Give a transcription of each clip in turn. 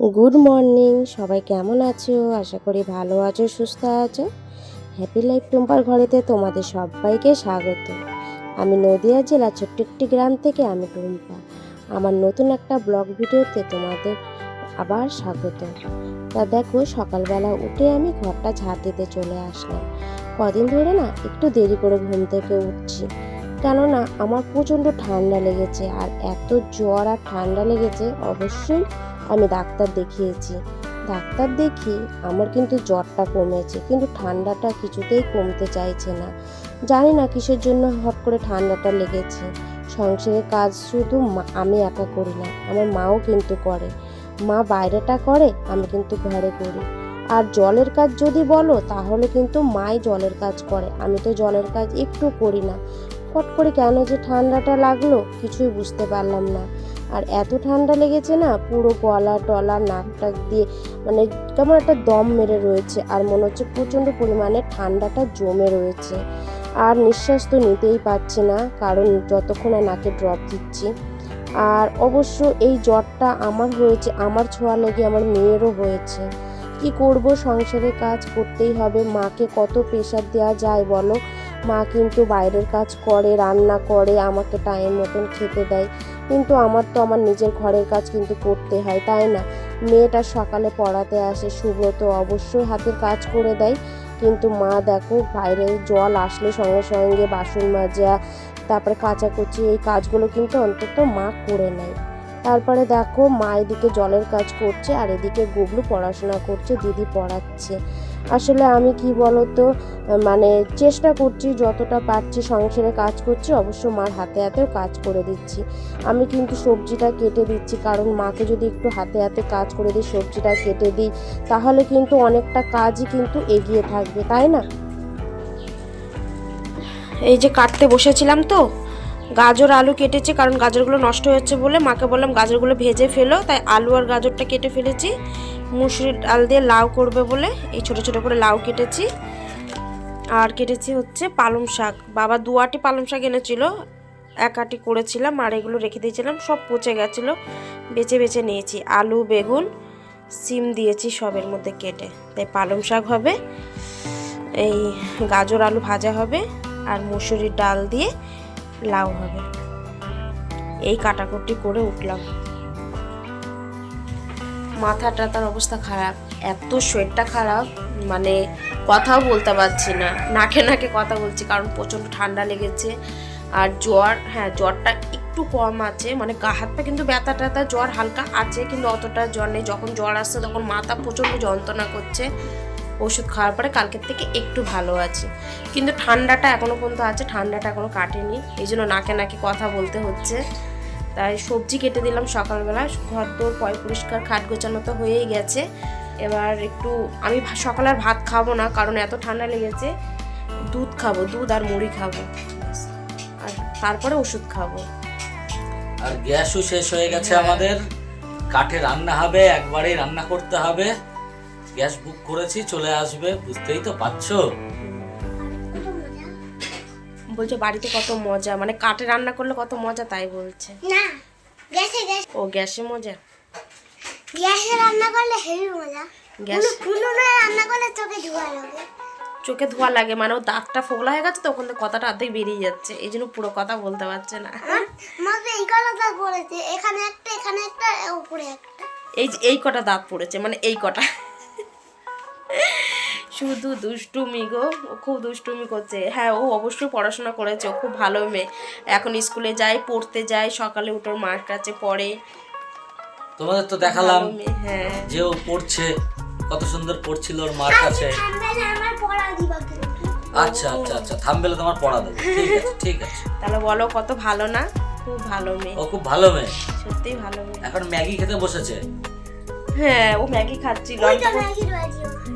Good morning, সবাই কেমন আছো? আশা করি ভালো আছো, সুস্থ আছো? হ্যাপি লাইফ টুম্পার ঘরেতে তোমাদের সবাইকে স্বাগত। আমি নদিয়া জেলা ছোট্ট একটি গ্রাম থেকে আমি টুম্পা। আমার নতুন একটা ব্লগ ভিডিওতে তোমাদের আবার স্বাগত। তা দেখো, সকালবেলা উঠে আমি ঘরটা ঝাড় দিতে চলে আসলাম। কদিন ধরে না একটু দেরি করে ঘুম থেকে উঠছি। কেননা আমার প্রচণ্ড ঠান্ডা লেগেছে আর এত জ্বর আর ঠান্ডা লেগেছে, অবশ্যই আমি ডাক্তার দেখিয়েছি। ডাক্তার দেখি আমার কিন্তু জ্বরটা কমেছে, কিন্তু ঠান্ডাটা কিছুতেই কমতে চাইছে না। জানি না কিসের জন্য হট করে ঠান্ডাটা লেগেছে। সংসারের কাজ শুধু আমি একা করি না, আমার মাও কিন্তু করে। মা বাইরেটা করে, আমি কিন্তু ঘরে করি। আর জলের কাজ যদি বলো, তাহলে কিন্তু মাই জলের কাজ করে। আমি তো জলের কাজ একটু করি না। ফট করে কেন যে ঠান্ডাটা লাগল কিছুই বুঝতে পারলাম না। আর এত ঠান্ডা লেগেছে না, পুরো গলা টলা, নাক টাক দিয়ে মানে কেমন একটা দম মেরে রয়েছে আর মনে হচ্ছে প্রচণ্ড পরিমাণে ঠান্ডাটা জমে রয়েছে। আর নিঃশ্বাস তো নিতেই পারছি না, কারণ যতক্ষণ নাকে ড্রপ দিচ্ছি। আর অবশ্য এই জ্বরটা আমার হয়েছে, আমার ছোঁয়া লেগে আমার মেয়েরও হয়েছে। কি করব সংসারের কাজ করতেই হবে, মাকে কত প্রেশার দেওয়া যায় বলো? মা কিন্তু বাইরের কাজ করে, রান্না করে আমাকে টাইম মতন খেতে দেয়। কিন্তু আমার তো আমার নিজের ঘরের কাজ কিন্তু করতে হয়, তাই না? মেয়েটা সকালে পড়াতে আসে সুব্রত অবশ্যই হাতের কাজ করে দেয়। কিন্তু মা দেখো, বাইরে জল আসলে সঙ্গে সঙ্গে বাসন মাজা, তারপরে কাচাকুচি, এই কাজগুলো কিন্তু অন্তত মা করে নেয়। তারপরে দেখো, মা এদিকে জলের কাজ করছে আর এদিকে গুবলু পড়াশোনা করছে, দিদি পড়াচ্ছে। আসলে আমি কি বলতো মানে চেষ্টা করছি যতটা পারছি সংসারে কাজ করছি, অবশ্য মার হাতে হাতেও কাজ করে দিচ্ছি। আমি কিন্তু সবজিটা কেটে দিচ্ছি, কারণ মাকে যদি একটু হাতে হাতে কাজ করে দিই, সবজিটা কেটে দিই, তাহলে কিন্তু অনেকটা কাজই কিন্তু এগিয়ে থাকবে, তাই না? এই যে কাটতে বসেছিলাম তো, গাজর আলু কেটেছি, কারণ গাজরগুলো নষ্ট হচ্ছে বলে মাকে বললাম গাজরগুলো ভেজে ফেলো, তাই আলু আর গাজরটা কেটে ফেলেছি। মুসুরি ডাল দিয়ে লাউ করবে বলে এই ছোট ছোট করে লাউ কেটেছি। আর কেটেছি হচ্ছে পালং শাক। বাবা দু আটি পালং শাক এনেছিল, এক আটি করেছিলাম আর এগুলো রেখে দিয়েছিলাম, সব পচে গেছিল। বেছে বেছে নিয়েছি। আলু, বেগুন, সিম দিয়েছি সবের মধ্যে কেটে। তাই পালং শাক হবে, এই গাজর আলু ভাজা হবে আর মুসুরির ডাল দিয়ে লাউ হবে। এই কাটাকুটি করে উঠলাম। মাথাটা, তার অবস্থা খারাপ। এত শরীরটা খারাপ মানে কথাও বলতে পারছি না। নাকে নাকে কথা বলছি, কারণ প্রচণ্ড ঠান্ডা লেগেছে। আর জ্বর হ্যাঁ জ্বরটা একটু কম আছে। মানে গা হাত পা কিন্তু ব্যথা ট্যাথা, জ্বর হালকা আছে, কিন্তু অতটা জ্বর নেই। যখন জ্বর আসছে, তখন মাথা প্রচণ্ড যন্ত্রণা করছে। ওষুধ খাওয়ার পরে কালকের থেকে একটু ভালো আছে। কিন্তু ঠান্ডাটা এখনও পর্যন্ত আছে, ঠান্ডাটা এখনও কাটেনি। এই জন্য নাকে নাকে কথা বলতে হচ্ছে। তাই সবজি কেটে দিলাম সকালবেলা। ঘর দোর পয় পরিষ্কার, খাট গোছানো তো হয়েই গেছে। এবার একটু আমি সকালে আর ভাত খাব না, কারণ এত ঠান্ডা লেগেছে। দুধ খাব, দুধ আর মুড়ি খাব। আর তারপরে ওষুধ খাব। আর গ্যাসও শেষ হয়ে গেছে আমাদের। কাঠে রান্না হবে, একবারেই রান্না করতে হবে। গ্যাস বুক করেছি, চলে আসবে, বুঝতেই তো পারছ। বলছে বাড়িতে কত মজা। মানে কাঠে রান্না করলে কত মজা তাই বলছে। না গ্যাসে গ্যাস। ও গ্যাসে মজা? গ্যাসে রান্না করলে হেভি মজা। গ্যাস? উনুনে রান্না করলে চোখে ধোয়া লাগে। চোখে ধোয়া লাগে মানে ও দাঁতটা ফোগলা হয়ে গেছে তো ওখান থেকে কথাটা অর্ধেক বেরিয়ে যাচ্ছে। এই জন্য পুরো কথা বলতে পারছে না। আমাকে এই পড়েছে। এখানে একটা এখানে একটা উপরে একটা। এই এই কটা দাঁত পড়েছে মানে এই কটা। শুধু দুষ্টুমি গো ও খুব দুষ্টুমি করছে। হ্যাঁ ও অবশ্যই পড়াশোনা করেছে ও খুব ভালো মেয়ে। এখন স্কুলে যায় পড়তে যায় সকালে উঠে ওর মার কাছে পড়ে। তোমাদের তো দেখালাম হ্যাঁ। যে ও পড়ছে কত সুন্দর পড়ছিল ওর মার কাছে। আচ্ছা আচ্ছা আচ্ছা থামবেলে তোমার পড়া দেবো। ঠিক আছে ঠিক আছে। তাহলে বলো কত ভালো না? খুব ভালো মেয়ে। ও খুব ভালো মেয়ে। সত্যিই ভালো মেয়ে। এখন ম্যাগি খেতে বসেছে। হ্যাঁ ও ম্যাগি খাচ্ছিল।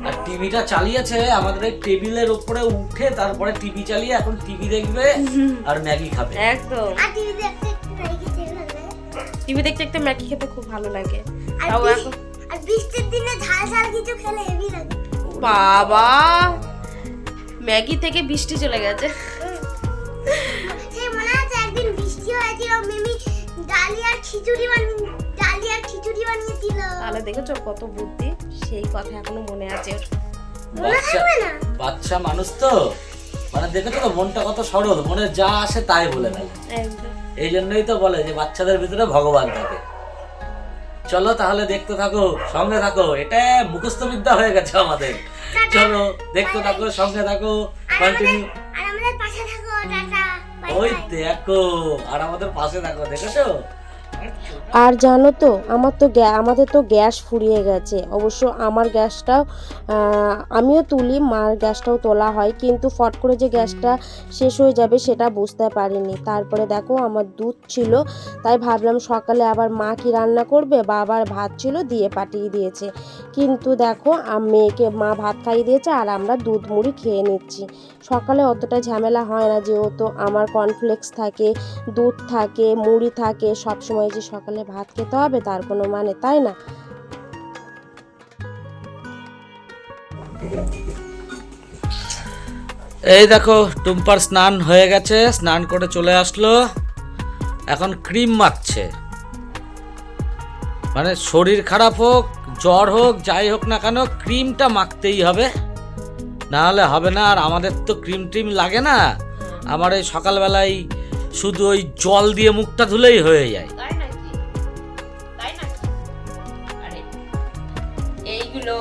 আর টিভিটা চালিয়েছে আমাদের এই টেবিলের উপরে উঠে তারপরে টিভি চালিয়ে এখন টিভি দেখবে আর ম্যাগি খাবে। একদম। আর টিভি দেখতে একটু ম্যাগি খেলে লাগে। টিভি দেখতে দেখতে ম্যাগি খেতে খুব ভালো লাগে। তাও এখন আর বৃষ্টির দিনে ঝাল ঝাল কিছু খেলে হেভি লাগে। বাবা! ম্যাগি থেকে বৃষ্টি চলে গেছে। সেই মনে আছে একদিন বৃষ্টি হয়েছিল মিমি ডালিয়ার খিচুড়ি বানিয়ে ডালি আর খিচুড়ি বানিয়ে দিল তাহলে দেখেছ কত বুদ্ধি? সেই কথা এখনও মনে আছে। বাচ্চা বাচ্চা মানুষ তো। মানে দেখেছ তো মনটা কত সরল। মনে যা আসে তাই বলে দেয়। এই জন্যই তো বলে যে বাচ্চাদের ভিতরে ভগবান থাকে। চলো তাহলে দেখতে থাকো সঙ্গে থাকো। এটা মুখস্থ বিদ্যা হয়ে গেছে আমাদের। চলো দেখতে থাকো সঙ্গে থাকো। কন্টিনিউ আর আমাদের পাশে থাকো টাটা। ওই দেখো। আর আমাদের পাশে থাকো দেখেছ? আর জানো তো, আমার তো গ্যা- আমাদের তো গ্যাস ফুরিয়ে গেছে। অবশ্য আমার গ্যাসটাও আমিও তুলি, মার গ্যাসটাও তোলা হয়, কিন্তু ফট করে যে গ্যাসটা শেষ হয়ে যাবে সেটা বুঝতে পারিনি। তারপরে দেখো, আমার দুধ ছিল, তাই ভাবলাম সকালে আবার মা কি রান্না করবে? বা আবার ভাত ছিল, দিয়ে পাঠিয়ে দিয়েছে। কিন্তু দেখো মেয়েকে, মা ভাত খাইয়ে দিয়েছে, আর আমরা দুধ মুড়ি খেয়ে নিচ্ছি। সকালে অতটা ঝামেলা হয় না, যেহেতু আমার কর্নফ্লেক্স থাকে, দুধ থাকে, মুড়ি থাকে, সবসময় যে সকালে ভাত খেতে হবে, তার কোনো মানে তাই না? এই দেখো, টুম্পার স্নান হয়ে গেছে, স্নান করে চলে আসলো। এখন ক্রিম মাখছে। মানে শরীর খারাপ হোক, জ্বর হোক, যাই হোক না কেন, ক্রিমটা মাখতেই হবে। না হলে হবে না, আর আমাদের তো ক্রিম ট্রিম লাগে না। আমার এই সকালবেলায় শুধু ওই জল দিয়ে মুখটা ধুলেই হয়ে যায়। এইগুলো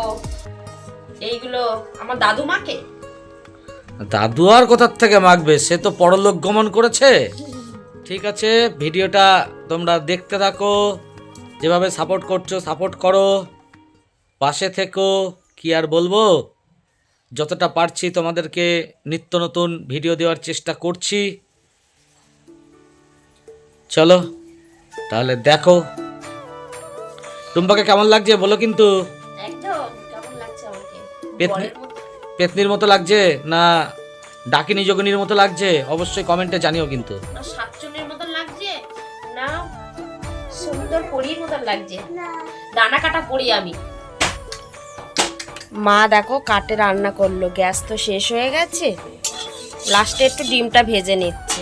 এইগুলো আমার দাদু মাকে? দাদু আর কোথার থেকে মাখবে? সে তো পরলোক গমন করেছে। ঠিক আছে, ভিডিওটা তোমরা দেখতে থাকো, যেভাবে সাপোর্ট করছ সাপোর্ট করো। পাশে থেকো, কি আর বলব? যতটা পারছি তোমাদেরকে নিত্য নতুন ভিডিও দেওয়ার চেষ্টা করছি। চলো, তাহলে দেখো। টুম্পাকে কেমন লাগছে বলো কিন্তু? পেতনির মতো লাগছে না ডাকিনী যোগিনীর মতো লাগছে? অবশ্যই কমেন্টে জানিও কিন্তু। না শাকচুনির মতন লাগছে না সুন্দর পরীর মতন লাগছে। দানা কাটা পরি আমি। মা দেখো কাটে রান্না করল গ্যাস তো শেষ হয়ে গেছে। লাস্টে একটু ডিমটা ভেজে নিচ্ছে।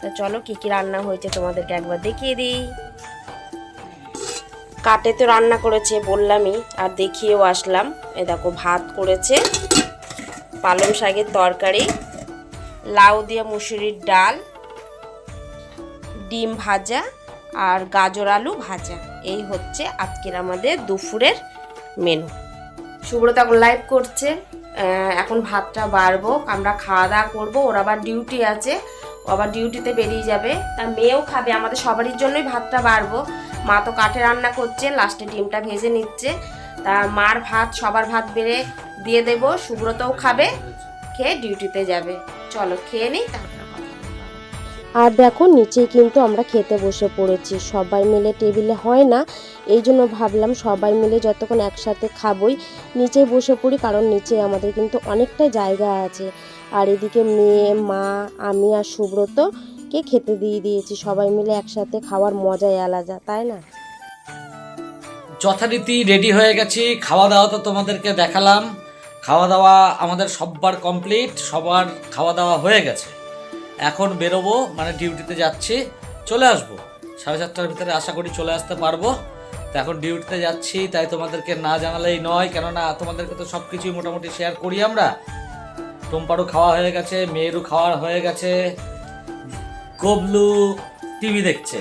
তো চলো কি কি রান্না হয়েছে তোমাদেরকে একবার দেখিয়ে দিই। কাটে তো রান্না করেছে, বললামই, আর দেখিয়েও আসলাম। এ দেখো, ভাত করেছে, পালং শাকের তরকারি, লাউ দিয়ে মুসুরির ডাল, ডিম ভাজা আর গাজর আলু ভাজা। এই হচ্ছে আজকের আমাদের দুপুরের মেনু সুব্রত এখন লাইভ করছে। এখন ভাতটা বাড়বো। আমরা খাওয়া দাওয়া করব। ওর আবার ডিউটি আছে। ও আবার ডিউটিতে বেরিয়ে যাবে। তা মেয়েও খাবে। আমাদের সবারই জন্যই ভাতটা বাড়বো। মা তো কাঠে রান্না করছে লাস্টে ডিমটা ভেজে নিচ্ছে। তা মার ভাত, সবার ভাত বেড়ে দিয়ে দেবো, সুব্রতও খাবে, খেয়ে ডিউটিতে যাবে। চলো, খেয়ে নিই আর দেখো, নিচেই কিন্তু আমরা খেতে বসে পড়েছি। সবাই মিলে টেবিলে হয় না, এই জন্য ভাবলাম সবাই মিলে যতক্ষণ একসাথে খাবই নিচে বসে পড়ি, কারণ নিচে আমাদের কিন্তু অনেকটা জায়গা আছে। আর এদিকে মেয়ে, মা, আমি আর সুব্রতকে খেতে দিয়ে দিয়েছি। সবাই মিলে একসাথে খাওয়ার মজাই আলাদা, তাই না? যথারীতি রেডি হয়ে গেছি। খাওয়া দাওয়া তো তোমাদেরকে দেখালাম। খাওয়া দাওয়া আমাদের সববার কমপ্লিট সবার খাওয়া দাওয়া হয়ে গেছে। এখন বেরোবো মানে ডিউটিতে যাচ্ছি। চলে আসব। সাড়ে চারটার ভিতরে আশা করি চলে আসতে পারব। তো এখন ডিউটিতে যাচ্ছি, তাই তোমাদেরকে না জানালেই নয়। কেননা তোমাদেরকে তো সব কিছুই মোটামুটি শেয়ার করি আমরা। টুম্পারও খাওয়া হয়ে গেছে মেয়েরও খাওয়া হয়ে গেছে। গবলু টিভি দেখছে।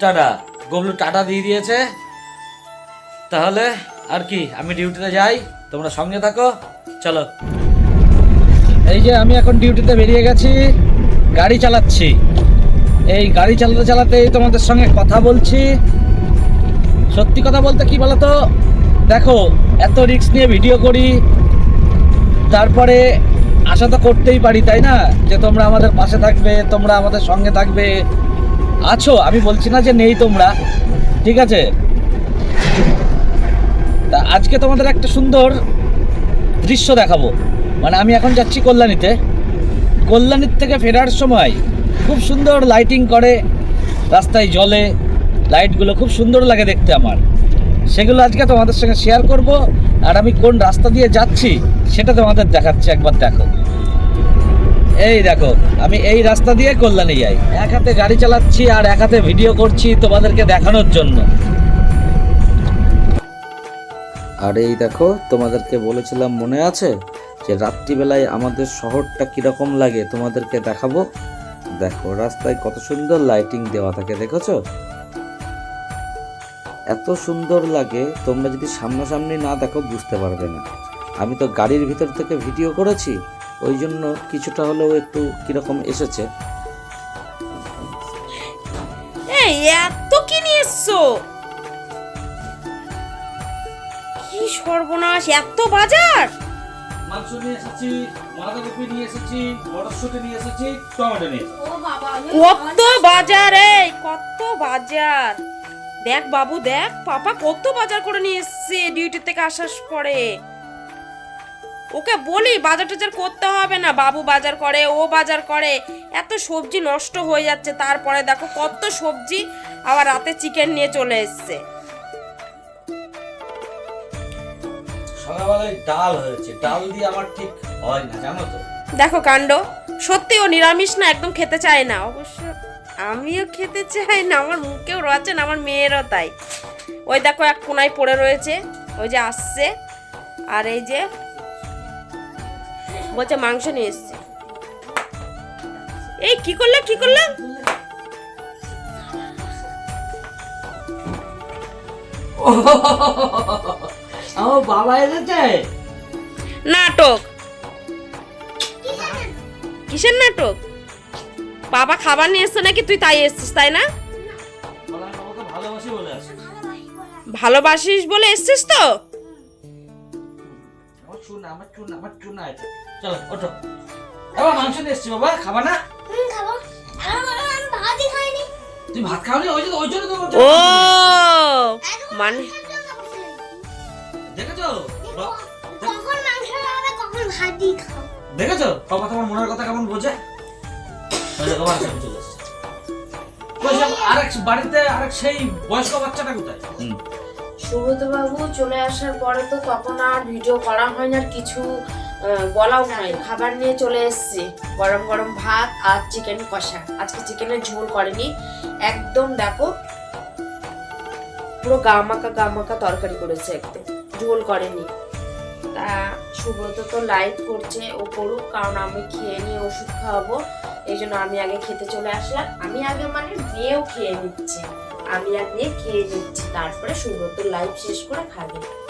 টাটা। গবলু টাটা দিয়ে দিয়েছে। তাহলে আর কি, আমি ডিউটিতে যাই, তোমরা সঙ্গে থাকো, চলো। এই যে আমি এখন ডিউটিতে বেরিয়ে গেছি, গাড়ি চালাচ্ছি। এই গাড়ি চালাতে চালাতেই তোমাদের সঙ্গে কথা বলছি। সত্যি কথা বলতে কি বলতো? দেখো, এত রিস্ক নিয়ে ভিডিও করি, তারপরে আশা তো করতেই পারি, তাই না? যে তোমরা আমাদের পাশে থাকবে, তোমরা আমাদের সঙ্গে থাকবে। আছো, আমি বলছি না যে নেই তোমরা, ঠিক আছে? তা আজকে তোমাদের একটা সুন্দর দৃশ্য দেখাবো। মানে আমি এখন যাচ্ছি কল্যাণীতে। কল্যাণীর থেকে ফেরার সময় খুব সুন্দর লাইটিং করে, রাস্তায় জলে লাইটগুলো খুব সুন্দর লাগে দেখতে আমার। সেগুলো আজকে তোমাদের সঙ্গে শেয়ার করব। আর আমি কোন রাস্তা দিয়ে যাচ্ছি সেটা তোমাদের দেখাচ্ছি, একবার দেখো। এই দেখো, আমি এই রাস্তা দিয়ে কল্যাণে যাই। এক হাতে গাড়ি চালাচ্ছি আর এক হাতে ভিডিও করছি তোমাদেরকে দেখানোর জন্য। আর এই দেখো, তোমাদেরকে বলেছিলাম মনে আছে যে রাত্রিবেলায় আমাদের শহরটা কীরকম লাগে? তোমাদেরকে দেখাবো। দেখো, রাস্তায় কত সুন্দর লাইটিং দেওয়া থাকে, দেখেছ? এত সুন্দর লাগে তোমরা যদি সামনাসামনি না দেখো বুঝতে পারবে না। আমি তো গাড়ির ভিতর থেকে ভিডিও করেছি ওই জন্য কিছুটা হলেও একটু কীরকম এসেছে। এত কি নিয়ে এসছো? কি সর্বনাশ এত বাজার? মাংস নিয়ে এসেছি বাঁধাকপি নিয়ে এসেছি মটরশুঁটি নিয়ে এসেছি টমেটো নিয়ে কত বাজার এই কত বাজার। দেখ বাবু দেখ পাপা কত বাজার করে নিয়ে এসছে ডিউটি থেকে আসার পরে। ওকে বলি বাজার টাজার করতে হবে না বাবু বাজার করে ও বাজার করে। এত সবজি নষ্ট হয়ে যাচ্ছে তারপরে দেখো কত সবজি আবার রাতে চিকেন নিয়ে চলে এসছে। সকালবেলায় ডাল হয়েছে ডাল দিয়ে আমার ঠিক হয় না জানো তো? দেখো কাণ্ড সত্যি ও নিরামিষ না একদম খেতে চায় না অবশ্য। আমিও খেতে চাই না আমার মুখেও রয়েছে না আমার মেয়েরও তাই। ওই দেখো এক কোনায় পড়ে রয়েছে ওই যে আসছে আর এই যে বলছে মাংস নিয়ে এসছে। এই কি করলে কি করলে? আমার বাবা এসেছে? নাটক। কিসের নাটক? বাবা খাবার নিয়ে এসছে নাকি? তুই তাই এসছিস তাই না? ভালোবাসিস বলে এসছিস তো? ও মানে দেখেছ? বা- কখন মাংস খাবে কখন ভাতই খাও দেখেছ? বাবা তোমার মনের কথা কেমন বোঝে? ওই দেখো, চলে এসেছে। আরেক বাড়িতে আরেক সেই বয়স্ক বাচ্চাটা কোথায়? হুম। সুব্রতবাবু চলে আসার পরে তো তখন আর ভিডিও করা হয় না কিছু বলাও হয় খাবার নিয়ে চলে এসেছি। গরম গরম ভাত আর চিকেন কষা। আজকে চিকেনের ঝোল করেনি। একদম দেখো পুরো গামাকা গামাকা তরকারি করেছে একদম। ঝোল করেনি। তা সুব্রত তো লাইভ করছে ও করুক কারণ আমি খেয়ে নিয়ে ওষুধ খাওয়াবো। এই জন্য আমি আগে খেতে চলে আসলাম। আমি আগে মানে মেয়েও খেয়ে নিচ্ছি। আমি আর খেয়ে নিচ্ছি। তারপরে সুব্রত লাইফ শেষ করে খাবে।